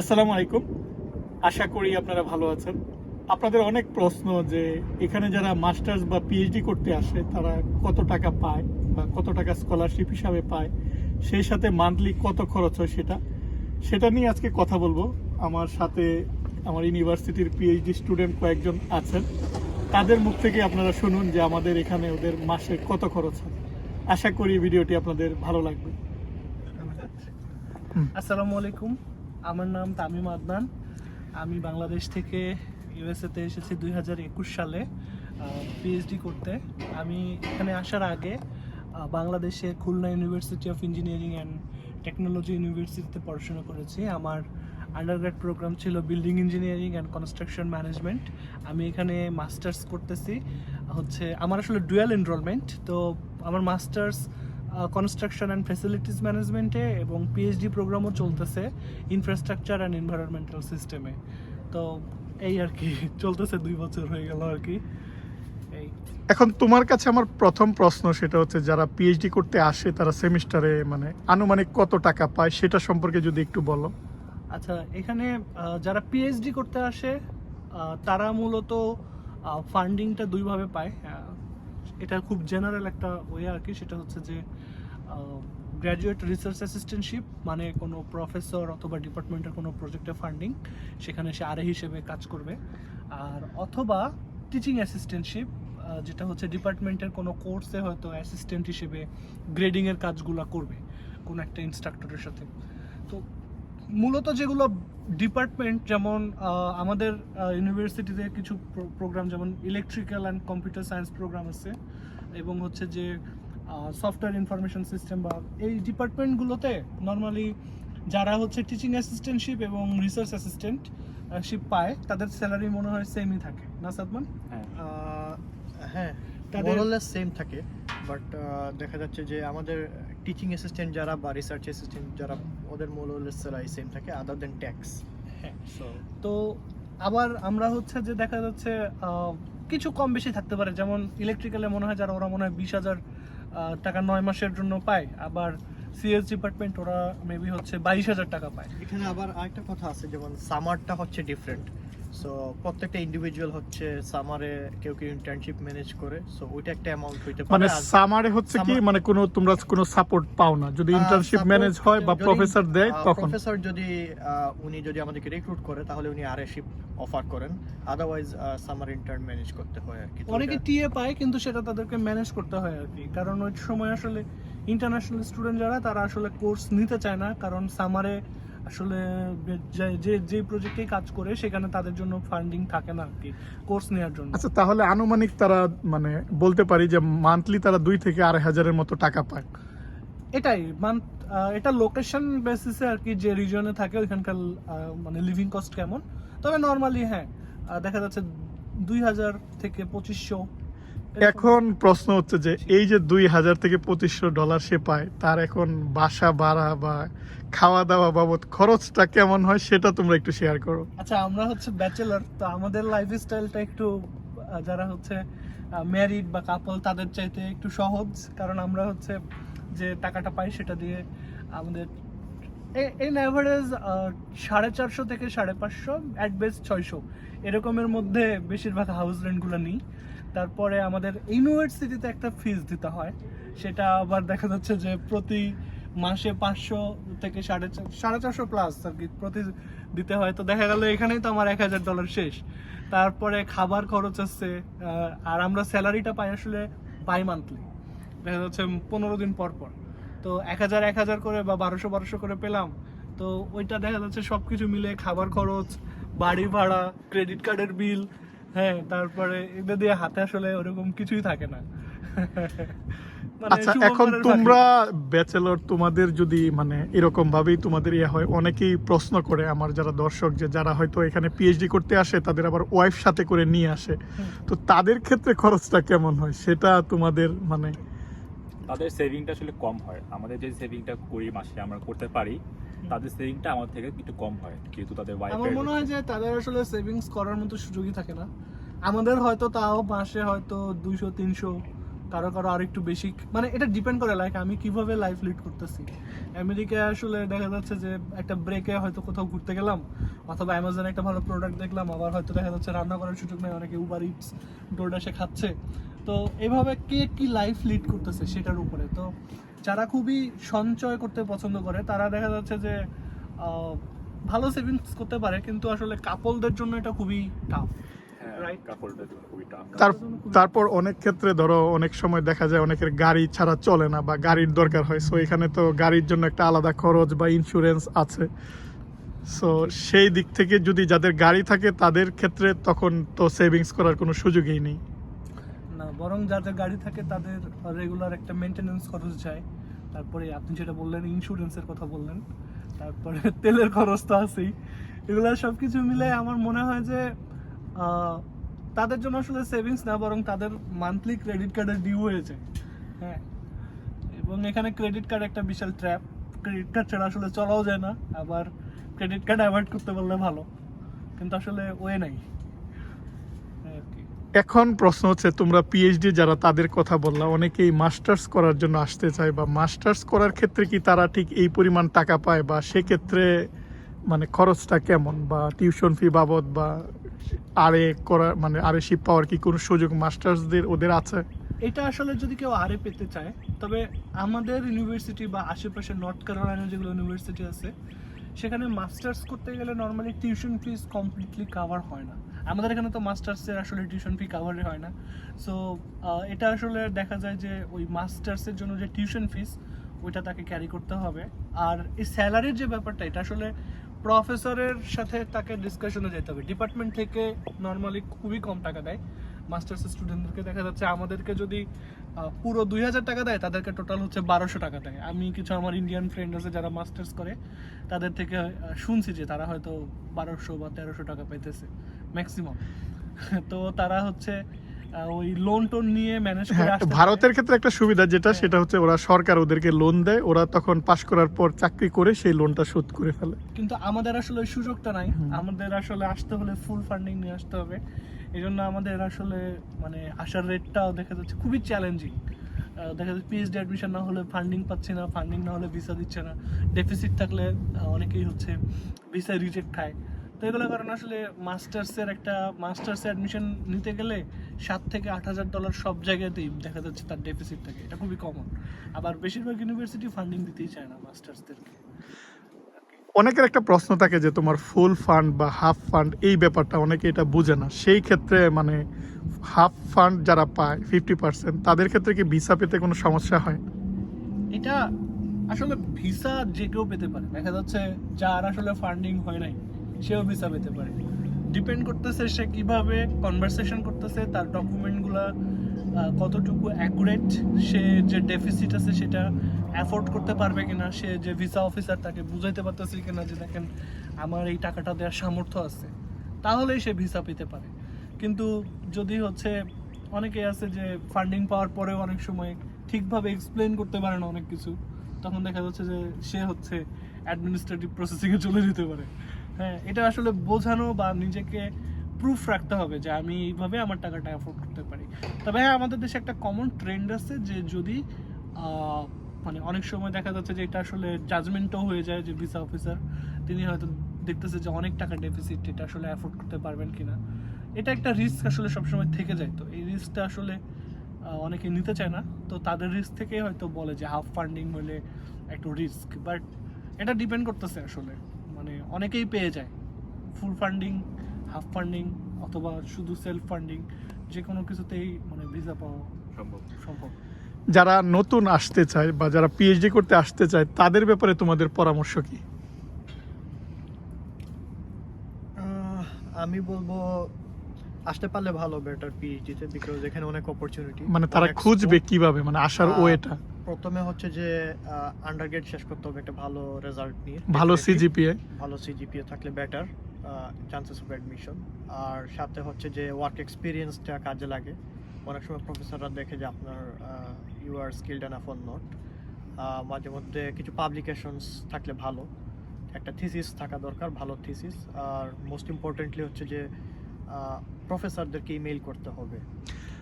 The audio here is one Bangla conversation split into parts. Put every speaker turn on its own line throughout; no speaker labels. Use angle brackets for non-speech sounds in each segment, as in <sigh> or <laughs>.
আসসালামু আলাইকুম। আশা করি আপনারা ভালো আছেন। আপনাদের অনেক প্রশ্ন যে এখানে যারা মাস্টার্স বা পিএইচডি করতে আসে, তারা কত টাকা পায় বা কত টাকা স্কলারশিপ হিসাবে পায়? সেই সাথে মান্থলি কত খরচ হয় সেটা? সেটা নিয়ে আজকে কথা বলব। আমার সাথে আমার ইউনিভার্সিটির পিএইচডি স্টুডেন্ট কয়েকজন আছেন। তাদের মুখ থেকে আপনারা শুনুন যে আমাদের এখানে ওদের মাসে কত খরচ হয়। আশা করি ভিডিওটি আপনাদের ভালো লাগবে।
আসসালামু আলাইকুম। আমার নাম তামিম আদনান। আমি বাংলাদেশ থেকে ইউএসএতে এসেছি দুই হাজার একুশ সালে পিএইচডি করতে। আমি এখানে আসার আগে বাংলাদেশে Khulna university of engineering and technology ইউনিভার্সিটিতে পড়াশোনা করেছি। আমার আন্ডারগ্রেড প্রোগ্রাম ছিল building engineering and construction management আমি এখানে মাস্টার্স করতেছি। হচ্ছে, আমার আসলে ডুয়াল এনরোলমেন্ট তো আমার মাস্টার্স কনস্ট্রাকশন অ্যান্ড ফেসিলিটিস ম্যানেজমেন্টে এবং পিএইচডি প্রোগ্রামও চলতেছে ইনফ্রাস্ট্রাকচার অ্যান্ড এনভায়রনমেন্টাল সিস্টেমে তো এই আর কি চলতেছে দুই বছর হয়ে গেল আর কি।
এখন তোমার কাছে আমার প্রথম প্রশ্ন সেটা হচ্ছে যারা পিএইচডি করতে আসে তারা সেমিস্টারে মানে আনুমানিক কত টাকা পায় সেটা সম্পর্কে যদি একটু বলো।
আচ্ছা এখানে যারা পিএইচডি করতে আসে তারা মূলত ফান্ডিংটা দুইভাবে পায়। এটা খুব জেনারেল একটা ওয়ে আর কি, সেটা হচ্ছে যে গ্র্যাজুয়েট রিসার্চ অ্যাসিস্ট্যান্টশিপ মানে কোনো প্রফেসর অথবা ডিপার্টমেন্টের কোনো প্রজেক্টে ফান্ডিং সেখানে সে আরে হিসেবে কাজ করবে। আর অথবা টিচিং অ্যাসিস্ট্যান্টশিপ যেটা হচ্ছে ডিপার্টমেন্টের কোনো কোর্সে হয়তো অ্যাসিস্ট্যান্ট হিসেবে গ্রেডিংয়ের কাজগুলো করবে, কোনো একটা ইনস্ট্রাক্টরের সাথে। তো মূলত যেগুলো ডিপার্টমেন্ট যেমন আমাদের ইউনিভার্সিটিতে কিছু প্রোগ্রাম যেমন electrical and computer science programme আছে এবং হচ্ছে যে সফটওয়্যার ইনফরমেশন সিস্টেম বা এই ডিপার্টমেন্টগুলোতে নর্মালি যারা হচ্ছে টিচিং অ্যাসিস্ট্যান্টশিপ এবং রিসার্চ অ্যাসিস্ট্যান্ট শিপ পায় তাদের স্যালারি মনে হয় সেমই থাকে। না সাদমান?
হ্যাঁ।
তাদের-
মোরলেস সেম থাকে বাট দেখা যাচ্ছে যে আমাদের টিচিং অ্যাসিস্ট্যান্ট যারা বা রিসার্চ অ্যাসিস্ট্যান্ট যারা ওদের মোরলেস স্যালারি সেম থাকে আদার দেন ট্যাক্স
হ্যাঁ তো আবার আমরা হচ্ছে যে দেখা যাচ্ছে কিছু কম বেশি থাকতে পারে যেমন ইলেকট্রিক্যালে মনে হয় যারা ওরা মনে হয় বিশ হাজার টাকা নয় মাসের জন্য পায় আবার সিএস ডিপার্টমেন্ট ওরা মেবি হচ্ছে বাইশ হাজার টাকা পায়।
এখানে আবার আরেকটা কথা আছে যেমন সামারটা হচ্ছে ডিফারেন্ট সো প্রত্যেকটা ইন্ডিভিজুয়াল হচ্ছে সামারে কেউ কেউ ইন্টার্নশিপ ম্যানেজ করে সো ওইটা একটা অ্যামাউন্ট হইতে
মানে
পারে আর-
সামারে হচ্ছে কি মানে কোনো তোমরা কোনো সাপোর্ট পাও না। যদি ইন্টার্নশিপ ম্যানেজ হয় বা প্রফেসর দেয় তখন।
প্রফেসর যদি উনি যদি আমাদেরকে রিক্রুট করে তাহলে উনি আরএশিপ অফার করেন। আদারওয়াইজ সামার ইন্টার্ন ম্যানেজ করতে হয় আর কি।
অনেকে টিএ পায় কিন্তু সেটা তাদেরকে ম্যানেজ করতে হয় আর কি। কারণ ওই সময় আসলে ইন্টারন্যাশনাল স্টুডেন্ট যারা তারা আসলে কোর্স নিতে চায় না। কারণ সামারে আসলে যে- যে প্রজেক্টেই কাজ করে সেখানে তাদের জন্য ফান্ডিং থাকে না আর কি কোর্স নেওয়ার জন্য।
আচ্ছা তাহলে আনুমানিক তারা মানে বলতে পারি যে মান্থলি তারা দুই থেকে আড়াই হাজারের মতো টাকা পায়।
এটাই মান্থ এটা লোকেশন বেসিসে আর কি যে রিজনে থাকে ওইখানকার মানে লিভিং কস্ট কেমন। তবে নর্মালি হ্যাঁ দেখা যাচ্ছে দুই হাজার থেকে পঁচিশশো
এখন প্রশ্ন হচ্ছে যে, এই যে দুই হাজার থেকে পঁচিশশো ডলার সে পায়, তার এখন বাসা ভাড়া বা খাওয়া দাওয়া বাবদ খরচটা কেমন হয় সেটা তোমরা একটু শেয়ার করো।
আচ্ছা আমরা হচ্ছে ব্যাচেলার তো আমাদের লাইফ স্টাইলটা একটু যারা হচ্ছে ম্যারিড বা কাপল তাদের চাইতে একটু সহজ, কারণ আমরা হচ্ছে যে টাকাটা পাই সেটা দিয়ে আমাদের ইন অ্যাভারেজ সাড়ে চারশো থেকে সাড়ে পাঁচশো অ্যাট বেস্ট ছয়শো, এরকমের মধ্যে বেশিরভাগ হাউস রেন্টগুলো নিই। তারপরে আমাদের ইউনিভার্সিটিতে একটা ফিজ দিতে হয়। সেটা আবার দেখা যাচ্ছে যে প্রতি মাসে পাঁচশো থেকে সাড়ে সাড়ে চারশো প্লাস আর কি প্রতি দিতে হয়। তো দেখা গেল এখানেই তো আমার এক হাজার ডলার শেষ। তারপরে খাবার খরচ আছে আর আমরা স্যালারিটা পাই আসলে বাই মান্থলি দেখা যাচ্ছে পনেরো দিন পর পর। তো এক হাজার এক হাজার করে বা বারোশো বারোশো করে পেলাম। তো ওইটা দেখা যাচ্ছে সব কিছু মিলে খাবার খরচ, বাড়ি ভাড়া ক্রেডিট কার্ডের বিল হ্যাঁ তারপরে এগুলো দিয়ে হাতে আসলে ওরকম কিছুই থাকে না। মানে
আচ্ছা এখন তোমরা ব্যাচেলর তোমাদের যদি মানে এরকম ভাবেই তোমাদের ইয়ে হয় অনেকেই প্রশ্ন করে আমার যারা দর্শক যে যারা হয়তো এখানে পিএইচডি করতে আসে তাদের আবার ওয়াইফ সাথে করে নিয়ে আসে। তো তাদের ক্ষেত্রে খরচটা কেমন হয়? সেটা তোমাদের মানে
তাদের সেভিংটা আসলে কম হয়। আমাদের যে সেভিংটা করি মাসে আমরা করতে পারি তাদের সেভিংটা আমার থেকে একটু কম হয়। কিন্তু তাদের
আমার মনে হয় যে তাদের আসলে সেভিংস করার মতো সুযোগই থাকে না। আমাদের হয়তো তাও মাসে হয়তো দুইশো তিনশো কারও কারও আর একটু বেশি মানে এটা ডিপেন্ড করে লাইক আমি কীভাবে লাইফ লিড করতেছি। আমেরিকায় আসলে দেখা যাচ্ছে যে একটা ব্রেকে হয়তো কোথাও ঘুরতে গেলাম, অথবা অ্যামাজনে একটা ভালো প্রোডাক্ট দেখলাম, আবার হয়তো দেখা যাচ্ছে রান্না করার সুযোগ নেই, অনেকে উবার ইটস ডোরডাশে খাচ্ছে। তো এভাবে কে কি লাইফ লিড করতেছে সেটার উপরে? তো যারা খুবই সঞ্চয় করতে পছন্দ করে, তারা দেখা যাচ্ছে যে ভালো সেভিংস করতে পারে, কিন্তু আসলে কাপলদের জন্য এটা খুবই টাফ
তারপর অনেক ক্ষেত্রে ধরো অনেক সময় দেখা যায় অনেকের গাড়ি ছাড়া চলে না বা গাড়ির দরকার হয়। সো এখানে তো গাড়ির জন্য একটা আলাদা খরচ বা ইন্স্যুরেন্স আছে। সো সেই দিক থেকে যদি যাদের গাড়ি থাকে তাদের ক্ষেত্রে তখন তো সেভিংস করার কোনো সুযোগই নেই।
না বরং যাদের গাড়ি থাকে তাদের রেগুলার একটা মেনটেনেন্স খরচ যায়। তারপরে আপনি যেটা বললেন ইন্স্যুরেন্সের কথা বললেন তারপরে <laughs> তেলের খরচ তো আছেই। এগুলো সব কিছু মিলে আমার মনে হয় যে তাদের জন্য আসলে সেভিংস না, বরং তাদের মান্থলি ক্রেডিট কার্ডের ডিউ হয়েছে। হ্যাঁ। এবং এখানে ক্রেডিট কার্ড একটা বিশাল ট্র্যাপ ক্রেডিট কার্ড ছাড়া আসলে চলাও যায় না। আবার ক্রেডিট কার্ড অ্যাভয়েড করতে পারলে ভালো। কিন্তু আসলে ওয়ে নাই।
এখন প্রশ্ন হচ্ছে, তোমরা পিএইচডি যারা তাদের কথা বললা, অনেকেই মাস্টার্স করার জন্য আসতে চায় বা মাস্টার্স করার ক্ষেত্রে কি তারা ঠিক এই পরিমাণ টাকা পায় বা সেক্ষেত্রে মানে খরচটা কেমন বা টিউশন ফি বাবদ বা আরে করার মানে আরে শিপ পাওয়ার কি কোনো সুযোগ মাস্টার্সদের ওদের আছে?
এটা আসলে যদি কেউ আরে পেতে চায়, তবে আমাদের ইউনিভার্সিটি বা আশেপাশে নর্থ ক্যারোলাইনা যেগুলো ইউনিভার্সিটি আছে, সেখানে মাস্টার্স করতে গেলে normally tuition fees completely cover হয় না। আমাদের এখানে তো মাস্টার্সের আসলে টিউশন ফি কাভারই হয় না। সো এটা আসলে দেখা যায় যে ওই মাস্টার্সের জন্য যে টিউশন ফিস ওইটা তাকে ক্যারি করতে হবে। আর এই স্যালারির যে ব্যাপারটা, এটা আসলে প্রফেসরের সাথে তাকে ডিসকাশনে যেতে হবে। ডিপার্টমেন্ট থেকে নর্মালি খুবই কম টাকা দেয়। মাস্টার্স স্টুডেন্টদেরকে দেখা যাচ্ছে আমাদেরকে যদি পুরো দুই হাজার টাকা দেয়, তাদেরকে টোটাল হচ্ছে বারোশো টাকা দেয়। আমি কিছু আমার ইন্ডিয়ান ফ্রেন্ড আছে যারা মাস্টার্স করে, তাদের থেকে শুনছি যে তারা হয়তো বারোশো বা তেরোশো টাকা পাইতেছে ম্যাক্সিমাম <laughs> তো তারা হচ্ছে ওই লোন টোন নিয়ে ম্যানেজ করে
হ্যাঁ ভারতের ক্ষেত্রে একটা সুবিধা যেটা
হ্যাঁ।
সেটা হচ্ছে ওরা সরকার ওদেরকে লোন দেয় ওরা তখন পাশ করার পর চাকরি করে সেই লোনটা শোধ করে ফেলে।
কিন্তু আমাদের আসলে ওই সুযোগটা নাই। আমাদের আসলে আসতে হলে ফুল ফান্ডিং নিয়ে আসতে হবে। এই জন্য আমাদের আসলে মানে আসার রেটটাও দেখা যাচ্ছে খুবই চ্যালেঞ্জিং দেখা যাচ্ছে পিএইচডি অ্যাডমিশন না হলে ফান্ডিং পাচ্ছি না ফান্ডিং না হলে ভিসা দিচ্ছে না। ডেফিসিট থাকলে অনেকেই হচ্ছে ভিসা রিজেক্ট খায়। তো এগুলোর কারণে আসলে মাস্টার্সের একটা মাস্টার্সে অ্যাডমিশন নিতে গেলে সাত থেকে আট হাজার ডলার সব জায়গাতেই দেখা যাচ্ছে তার ডেফিসিট থাকে। এটা খুবই কমন আবার বেশিরভাগ ইউনিভার্সিটি ফান্ডিং দিতেই চায় না মাস্টার্সদেরকে
অনেকের একটা প্রশ্ন থাকে যে তোমার ফুল ফান্ড বা হাফ ফান্ড এই ব্যাপারটা অনেকে এটা বুঝে না। সেই ক্ষেত্রে মানে হাফ ফান্ড যারা পায় ফিফটি পার্সেন্ট তাদের ক্ষেত্রে কি ভিসা পেতে কোনো সমস্যা হয়?
এটা আসলে ভিসা যে কেউ পেতে পারে। দেখা যাচ্ছে যার আসলে ফান্ডিং হয় নাই সেও ভিসা পেতে পারে। ডিপেন্ড করতেছে সে কীভাবে কনভারসেশন করতেছে, তার ডকুমেন্টগুলো কতটুকু অ্যাকুরেট সে যে ডেফিসিট আছে সেটা অ্যাফোর্ড করতে পারবে কিনা, সে যে ভিসা অফিসার তাকে বুঝাইতে পারতেছে কিনা যে দেখেন আমার এই টাকাটা দেওয়ার সামর্থ্য আছে, তাহলেই সে ভিসা পেতে পারে। কিন্তু যদি হচ্ছে অনেকে আছে যে ফান্ডিং পাওয়ার পরেও অনেক সময় ঠিকভাবে এক্সপ্লেন করতে পারে না অনেক কিছু, তখন দেখা যাচ্ছে যে সে হচ্ছে অ্যাডমিনিস্ট্রেটিভ প্রসেসিংয়ে চলে যেতে পারে। হ্যাঁ এটা আসলে বোঝানো বা নিজেকে প্রুফ রাখতে হবে যে আমি এইভাবে আমার টাকাটা অ্যাফোর্ড করতে পারি। তবে হ্যাঁ আমাদের দেশে একটা কমন ট্রেন্ড আছে যে যদি মানে অনেক সময় দেখা যাচ্ছে যে এটা আসলে জাজমেন্টও হয়ে যায় যে ভিসা অফিসার তিনি হয়তো দেখতেছে যে অনেক টাকা ডেফিসিট এটা আসলে অ্যাফোর্ড করতে পারবেন কিনা। এটা একটা রিস্ক আসলে সবসময় থেকে যায়। তো এই রিস্কটা আসলে অনেকে নিতে চায় না। তো তাদের রিস্ক থেকে হয়তো বলে যে হাফ ফান্ডিং হলে একটু রিস্ক বাট এটা ডিপেন্ড করতেছে আসলে। মানে অনেকেই পেয়ে যায়। ফুল ফান্ডিং হাফ ফান্ডিং অথবা শুধু সেলফ ফান্ডিং যে কোনো কিছুতেই মানে ভিসা পাওয়া
সম্ভব।
সম্ভব।
যারা নতুন আসতে চায় বা যারা পিএইচডি করতে আসতে চায় তাদের ব্যাপারে তোমাদের পরামর্শ কি?
আমি বলব আসতে পারলে ভালো বেটার পিএইচডি পিএইচডিতে বিকজ এখানে অনেক অপরচুনিটি
মানে তারা খুঁজবে কীভাবে? মানে আসার ওয়েটা।
প্রথমে হচ্ছে যে আন্ডারগ্রেড শেষ করতে হবে একটা ভালো রেজাল্ট নিয়ে।
ভালো সিজিপিএ
ভালো সিজিপিএ থাকলে বেটার চান্সেস অফ অ্যাডমিশন আর সাথে হচ্ছে যে ওয়ার্ক এক্সপিরিয়েন্সটা কাজে লাগে। অনেক সময় প্রফেসররা দেখে যে আপনার you are skilled enough or not মাঝে মধ্যে কিছু পাবলিকেশনস থাকলে ভালো। একটা থিসিস থাকা দরকার ভালো থিসিস আর মোস্ট ইম্পর্টেন্টলি হচ্ছে যে প্রফেসরদেরকে ইমেল করতে হবে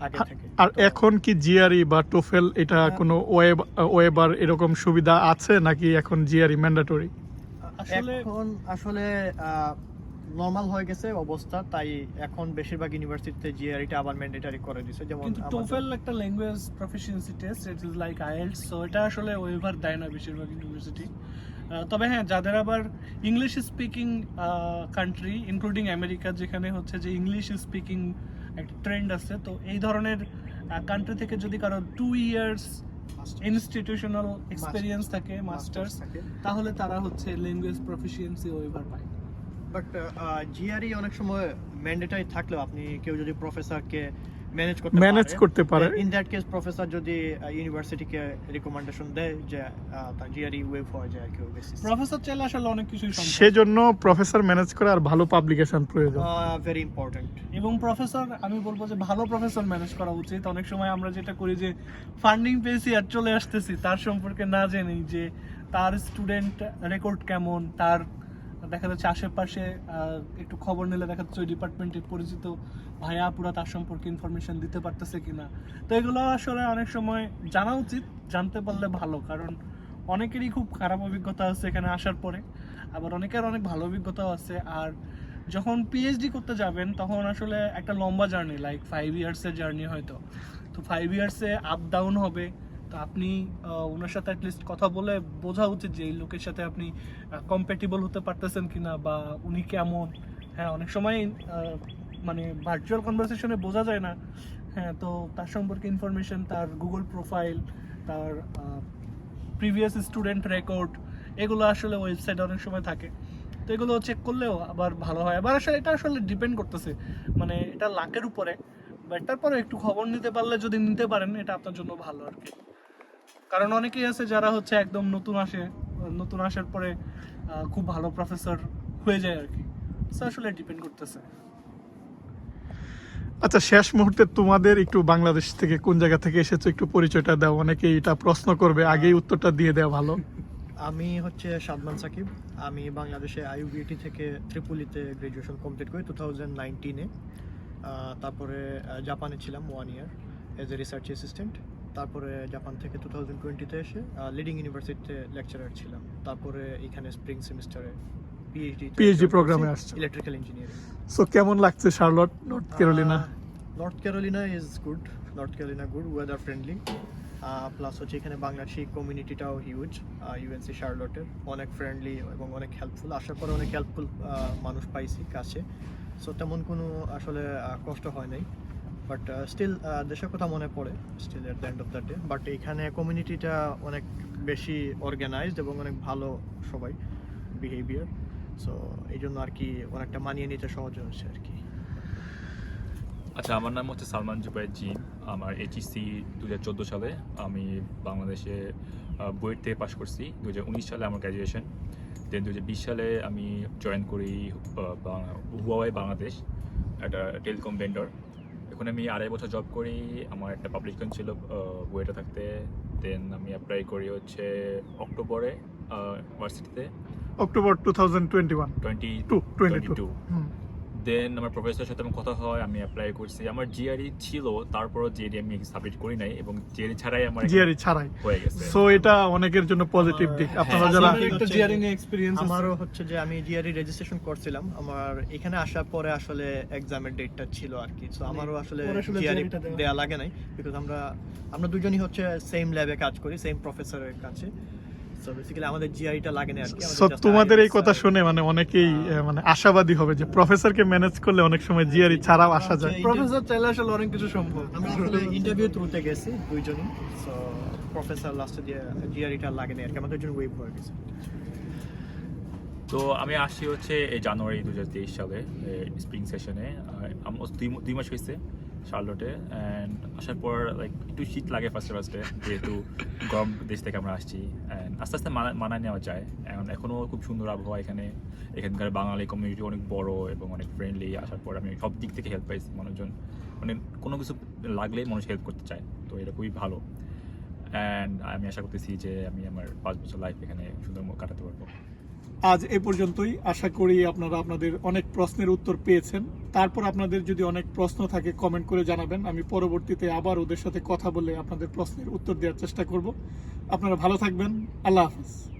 আগে
হ্যাঁ,
থেকে।
আর এখন কি জিআরই বা টোফেল এটা
হ্যাঁ।
কোনো ওয়েব ওয়েবার এরকম সুবিধা আছে নাকি এখন জিআরই ম্যান্ডেটরি?
এখন আসলে নর্মাল হয়ে গেছে অবস্থা তাই এখন বেশিরভাগ ইউনিভার্সিটিতে জিআরইটা আবার ম্যান্ডেটরি করে দিয়েছে যেমন
কিন্তু টোফেল একটা language proficiency test it is like IELTS so এটা আসলে ওয়েভার দেয় না বেশিরভাগ ইউনিভার্সিটি তবে হ্যাঁ যাদের আবার English speaking country including America যেখানে হচ্ছে যে ইংলিশ স্পিকিং একটা ট্রেন্ড আছে তো এই ধরনের কান্ট্রি থেকে যদি কারও টু ইয়ার্স ইনস্টিটিউশনাল এক্সপিরিয়েন্স থাকে মাস্টার্স
থাকে.
তাহলে তারা হচ্ছে ল্যাঙ্গুয়েজ প্রফিসিয়েন্সি ওয়েভার পায়।
বাট জিআরই অনেক সময় ম্যান্ডেটরি থাকলেও আপনি কেউ যদি প্রফেসরকে ম্যানেজ করতে
ম্যানেজ করতে পারে।
ইন দ্যাট কেস প্রফেসর যদি ইউনিভার্সিটিকে রিকমেন্ডেশন দেয় যে তার জিআরই ওয়েভ হয়ে যায় কেউ বেসিস
প্রফেসর চাইলে আসলে অনেক কিছুই সম্ভব।
সেজন্য প্রফেসর ম্যানেজ করে আর ভালো পাবলিকেশন প্রয়োজন।
ভেরি ইম্পর্টেন্ট
এবং প্রফেসর আমি বলব যে ভালো প্রফেসর ম্যানেজ করা উচিত। অনেক সময় আমরা যেটা করি যে ফান্ডিং পেয়েছি আর চলে আসতেছি তার সম্পর্কে না জেনেই যে তার স্টুডেন্ট রেকর্ড কেমন তার দেখা যাচ্ছে আশেপাশে একটু খবর নিলে দেখা যাচ্ছে ওই ডিপার্টমেন্টের পরিচিত ভাইয়া পুরা তার সম্পর্কে ইনফরমেশন দিতে পারতেছে কিনা। তো এগুলো আসলে অনেক সময় জানা উচিত, জানতে পারলে ভালো, কারণ অনেকেরই খুব খারাপ অভিজ্ঞতা আছে এখানে আসার পরে, আবার অনেকের অনেক ভালো অভিজ্ঞতাও আছে। আর যখন পিএইচডি করতে যাবেন, তখন আসলে একটা লম্বা জার্নি লাইক ফাইভ ইয়ার্সের জার্নি হয়তো। তো ফাইভ ইয়ার্সে আপ ডাউন হবে তো আপনি ওনার সাথে অ্যাটলিস্ট কথা বলে বোঝা উচিত যে এই লোকের সাথে আপনি কম্প্যাটিবল হতে পারতেছেন কিনা বা উনি কেমন। হ্যাঁ অনেক সময় মানে ভার্চুয়াল কনভারসেশনে বোঝা যায় না। হ্যাঁ তো তার সম্পর্কে ইনফরমেশন তার গুগল প্রোফাইল তার প্রিভিয়াস স্টুডেন্ট রেকর্ড এগুলো আসলে ওয়েবসাইটে অনেক সময় থাকে। তো এগুলো চেক করলেও আবার ভালো হয়। আবার আসলে এটা আসলে ডিপেন্ড করতেছে। মানে এটা লাকের উপরে। বাট তারপরে একটু খবর নিতে পারলে যদি নিতে পারেন, এটা আপনার জন্য ভালো আর কি। কারণ অনেকেই আছে যারা হচ্ছে একদম নতুন আসে নতুন আসার পরে খুব ভালো প্রফেসর হয়ে যায় আর কি। আসলে ডিপেন্ড করতেছে।
আচ্ছা শেষ মুহূর্তে তোমাদের একটু বাংলাদেশ থেকে কোন জায়গা থেকে এসেছ একটু পরিচয়টা দাও। অনেকে এটা প্রশ্ন করবে আগেই উত্তরটা দিয়ে দেওয়া ভালো। <laughs>
আমি হচ্ছে সাদমান সাকিব। আমি বাংলাদেশে আইউবিটি থেকে ত্রিপুলিতে গ্রাজুয়েশন কমপ্লিট করি টু থাউজেন্ড নাইনটিনে তারপরে জাপানে ছিলাম one year as a research assistant তারপরে জাপান থেকে টু থাউজেন্ড টোয়েন্টিতে এসে লিডিং ইউনিভার্সিটিতে লেকচারার ছিলাম। তারপরে এখানে স্প্রিং সেমিস্টারে পিএইচডি
PhD প্রোগ্রামে আসছো।
ইলেকট্রিক্যাল ইঞ্জিনিয়ারিং
সো কেমন লাগছে Charlotte North Carolina
North Carolina is good North Carolina good weather friendly plus হচ্ছে এখানে বাংলাদেশি কমিউনিটিটাও হিউজ ইউএনসি শার্লটের। অনেক ফ্রেন্ডলি এবং অনেক হেল্পফুল আসার পরে অনেক হেল্পফুল মানুষ পাইছি কাছে। সো তেমন কোনো আসলে কষ্ট হয় নাই। বাট স্টিল দেশের কথা মনে পড়ে still at the end of the day but এখানে কমিউনিটিটা অনেক বেশি অর্গানাইজড এবং অনেক ভালো সবাই বিহেভিয়ার সো এই জন্য আর কি অনেকটা মানিয়ে নিতে সহজ হয়েছে আর কি।
আচ্ছা আমার নাম হচ্ছে সালমান জুবাইর জিন। আমার এইচএসসি দু হাজার চোদ্দ সালে আমি বাংলাদেশে বুয়েট থেকে পাশ করছি। দু হাজার উনিশ সালে আমার গ্র্যাজুয়েশন দেন দু হাজার বিশ সালে আমি জয়েন করি হুয়াওয়াই বাংলাদেশ, একটা টেলিকম ভেন্ডর এখন আমি আড়াই বছর জব করি। আমার একটা পাবলিশন ছিল বুয়েটা থাকতে। দেন আমি অ্যাপ্লাই করি হচ্ছে অক্টোবরে ইউনিভার্সিটিতে
October two thousand twenty one
twenty
two twenty two
then আমার প্রফেসরের সাথে আমার কথা হয় আমি অ্যাপ্লাই করছি। আমার জিআরই ছিল তারপরও জিআরই আমি সাবমিট করি নাই এবং জিআরই ছাড়াই আমার
জিআরই ছাড়াই।
হয়ে গেছে।
সো এটা অনেকের জন্য পজিটিভ দিক। আপনারা
হ্যাঁ,
যারা
একটা
হচ্ছে-
জিয়ারিং এক্সপিরিয়েন্স
আমারও হচ্ছে যে আমি জিআরই রেজিস্ট্রেশন করছিলাম। আমার এখানে আসার পরে আসলে এক্সামের ডেটটা ছিল আর কি। সো আমারও আসলে
আসলে
জিআরই
দেওয়া।
দেয়া লাগে নাই। বিকজ আমরা আমরা দুজনই হচ্ছে সেম ল্যাবে কাজ করি সেম প্রফেসরের কাছে। সো বেসিক্যালি আমাদের জিআরইটা লাগে না আর কি
সো তোমাদের এই কথা
শুনে
মানে অনেকেই মানে আশাবাদী হবে যে প্রফেসরকে ম্যানেজ করলে অনেক সময় জিআরই ছাড়াও আসা যায়।
প্রফেসর চাইলে আসলে অনেক কিছু সম্ভব।
আমরা আসলে ইন্টারভিউ থ্রুতে গেছি দুইজনই সো প্রফেসর লাস্টে দিয়ে জিআরইটা লাগে না আর কি আমাদের জন্য ওয়েব হয়ে গেছে।
তো আমি আসছি হচ্ছে এই জানুয়ারি দু হাজার তেইশ সালে স্প্রিং সেশনে দুই মাস হয়েছে শার্লটে অ্যান্ড আসার পর লাইক একটু শীত লাগে ফার্স্টে ফার্স্টে যেহেতু গরম দেশ থেকে আমরা আসছি অ্যান্ড আস্তে আস্তে মানা, মানায় নেওয়া যায়। এখন এখনও খুব সুন্দর আবহাওয়া এখানে। এখানকার বাঙালি কমিউনিটি অনেক বড় এবং অনেক ফ্রেন্ডলি আসার পর আমি সব দিক থেকে হেল্প পাইছি মানুষজন। মানে কোনো কিছু লাগলেই মানুষ হেল্প করতে চায়, তো এটা খুবই ভালো। অ্যান্ড আমি আশা করতেছি যে আমি আমার পাঁচ বছর লাইফ এখানে সুন্দর কাটাতে পারব।
আজ এ পর্যন্তই। আশা করি আপনারা আপনাদের অনেক প্রশ্নের উত্তর পেয়েছেন। তারপর আপনাদের যদি অনেক প্রশ্ন থাকে কমেন্ট করে জানাবেন। আমি পরবর্তীতে আবার ওদের সাথে কথা বলে আপনাদের প্রশ্নের উত্তর দেওয়ার চেষ্টা করব। আপনারা ভালো থাকবেন। আল্লাহ হাফিজ।